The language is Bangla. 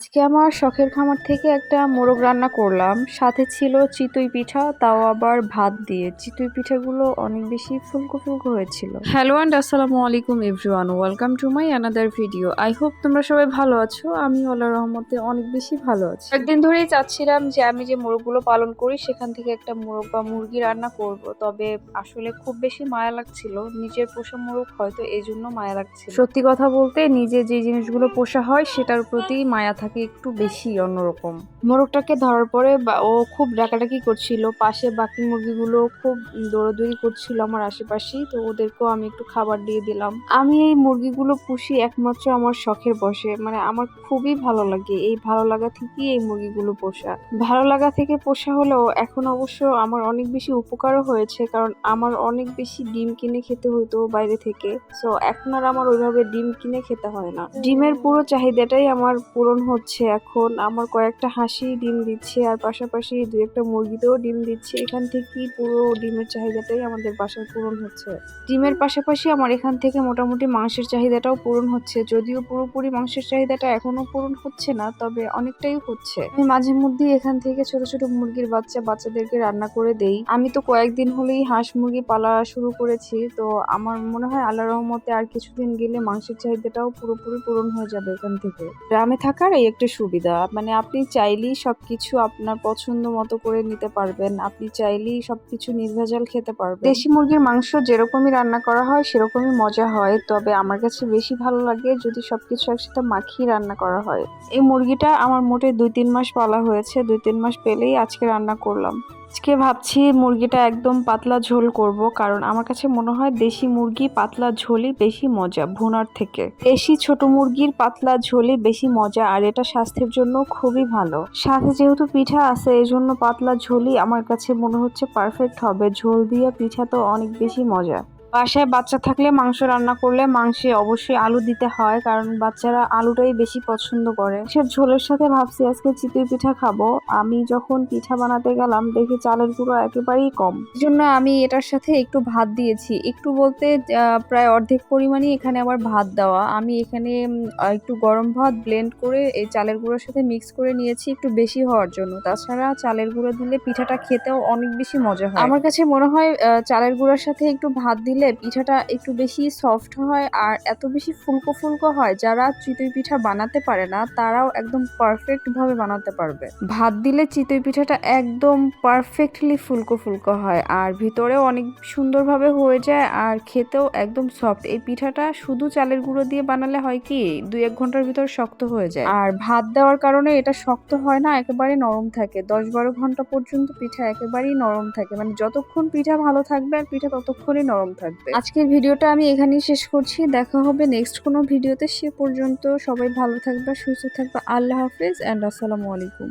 আজকে আমার শখের খামার থেকে একটা মোরগ রান্না করলাম। সাথে ছিল চিতই পিঠা তাও আবার ভাত দিয়ে। চিতই পিঠাগুলো অনেক বেশি ফুলকো ফুলকো হয়েছিল। হ্যালো অ্যান্ড আসসালামু আলাইকুম everyone welcome to my another video I hope তোমরা সবাই ভালো আছো। আমি আল্লাহ রহমতে অনেক বেশি ভালো আছি। একদিন ধরেই চাচ্ছিলাম যে আমি যে মোরগগুলো পালন করি সেখান থেকে একটা মোরগ বা মুরগি রান্না করব। তবে আসলে খুব বেশি মায়া লাগছিল। নিজের পোষা মোরগ হয়তো এই জন্য মায়া লাগছিল। সত্যি কথা বলতে নিজে যে জিনিসগুলো পোষা হয় সেটার প্রতি মায়া থাকে। একটু বেশি অন্যরকম? মোরগটাকে ধরার পরে ও খুব ডাকাডাকি করছিল। পাশে বাকি মুরগিগুলো খুব দৌড়াদৌড়ি করছিল আমার আশেপাশেই তো ওদেরকেও আমি একটু খাবার দিয়ে দিলাম। আমি এই মুরগিগুলো পুষি একমাত্র আমার শখের বসে। মানে আমার খুবই ভালো লাগে এই ভালো লাগা থেকেই এই মুরগিগুলো পোষা। ভালো লাগা থেকে পোষা হলেও এখন অবশ্য আমার অনেক বেশি উপকারও হয়েছে, কারণ আমার অনেক বেশি ডিম কিনে খেতে হতো বাইরে থেকে। সো এখন আর আমার ওইভাবে ডিম কিনে খেতে হয় না। ডিমের পুরো চাহিদাটাই আমার পূরণ হচ্ছে এখন। আমার কয়েকটা হাঁসি ডিম দিচ্ছে আর পাশাপাশি দু একটা মুরগিতেও ডিম দিচ্ছে। এখান থেকেই পুরো ডিমের চাহিদাটাই আমাদের বাসায় পূরণ হচ্ছে। ডিমের পাশাপাশি আমার এখান থেকে মোটামুটি মাংসের চাহিদাটাও পূরণ হচ্ছে। যদিও পুরোপুরি মাংসের চাহিদাটা এখনও পূরণ হচ্ছে না, তবে অনেকটাই হচ্ছে। আমি মাঝে মধ্যে এখান থেকে ছোট ছোট মুরগির বাচ্চা বাচ্চাদেরকে রান্না করে দেই। আমি তো কয়েকদিন হলেই হাঁস মুরগি পালা শুরু করেছি, তো আমার মনে হয় আল্লাহ রহমতে আর কিছুদিন গেলে মাংসের চাহিদাটাও পুরোপুরি পূরণ হয়ে যাবে এখান থেকে। গ্রামে থাকার এই একটা সুবিধা। মানে আপনি চাইলেই সব কিছু আপনার পছন্দ মতো করে নিতে পারবেন। আপনি চাইলেই সব কিছু নির্ভেজাল খেতে পারবেন। দেশি মুরগির মাংস যেরকমই রান্না করা হয়, সেরকমই মজা হয়। তবে আমার কাছে বেশি ভালো লাগে যদি সব কিছু একসাথে মাখিয়ে রান্না করা হয়। এই মুরগিটা আমার মোটে দুই তিন মাস পালা হয়েছে। দুই তিন মাস পেলেই আজকে রান্না করলাম। আজকে ভাবছি মুরগিটা একদম পাতলা ঝোল করব, কারণ আমার কাছে মনে হয় দেশি মুরগি পাতলা ঝোলই বেশি মজা ভুনার থেকে। দেশি ছোট মুরগির পাতলা ঝোলই বেশি মজা, আর এটা স্বাস্থ্যের জন্য খুবই ভালো। সাথে যেহেতু পিঠা আছে এই জন্য পাতলা ঝোলই আমার কাছে মনে হচ্ছে পারফেক্ট হবে। ঝোল দিয়ে পিঠা তো অনেক বেশি মজা। বাসায় বাচ্চা থাকলে মাংস রান্না করলে মাংসে অবশ্যই আলু দিতে হয়, কারণ বাচ্চারা আলুটাই বেশি পছন্দ করে। সে ঝোলের সাথে ভাবছি আজকে চিতই পিঠা খাব। আমি যখন পিঠা বানাতে গেলাম, দেখি চালের গুঁড়ো একেবারেই কম। জন্য আমি এটার সাথে একটু ভাত দিয়েছি। একটু বলতে প্রায় অর্ধেক পরিমাণই এখানে আবার ভাত দেওয়া। আমি এখানে একটু গরম ভাত ব্লেন্ড করে এই চালের গুঁড়োর সাথে মিক্স করে নিয়েছি একটু বেশি হওয়ার জন্য। তাছাড়া চালের গুঁড়ো দিলে পিঠাটা খেতেও অনেক বেশি মজা হয়। আমার কাছে মনে হয় চালের গুঁড়োর সাথে একটু ভাত দিলে পিঠাটা একটু বেশি সফট হয় আর এত বেশি ফুলকো ফুলকো হয়, যারা চিতই পিঠা বানাতে পারে না, তারাও একদম পারফেক্ট ভাবে বানাতে পারবে। ভাত দিলে চিতই পিঠাটা একদম পারফেক্টলি ফুলকো ফুলকো হয় আর ভিতরেও অনেক সুন্দরভাবে হয়ে যায় আর খেতেও একদম সফট এই পিঠাটা শুধু চালের গুঁড়ো দিয়ে বানালে হয় কি, দুই এক ঘণ্টার ভিতর শক্ত হয়ে যায়। আর ভাত দেওয়ার কারণে এটা শক্ত হয় না, একেবারে নরম থাকে। দশ বারো ঘণ্টা পর্যন্ত পিঠা একেবারেই নরম থাকে। মানে যতক্ষণ পিঠা ভালো থাকবে আর পিঠা ততক্ষণই নরম থাকবে। আজকের ভিডিওটা আমি এখানেই শেষ করছি। দেখা হবে নেক্সট কোনো ভিডিওতে। সে পর্যন্ত সবাই ভালো থাকবে, সুস্থ থাকবে। আল্লাহ হাফিজ অ্যান্ড আসসালামু আলাইকুম।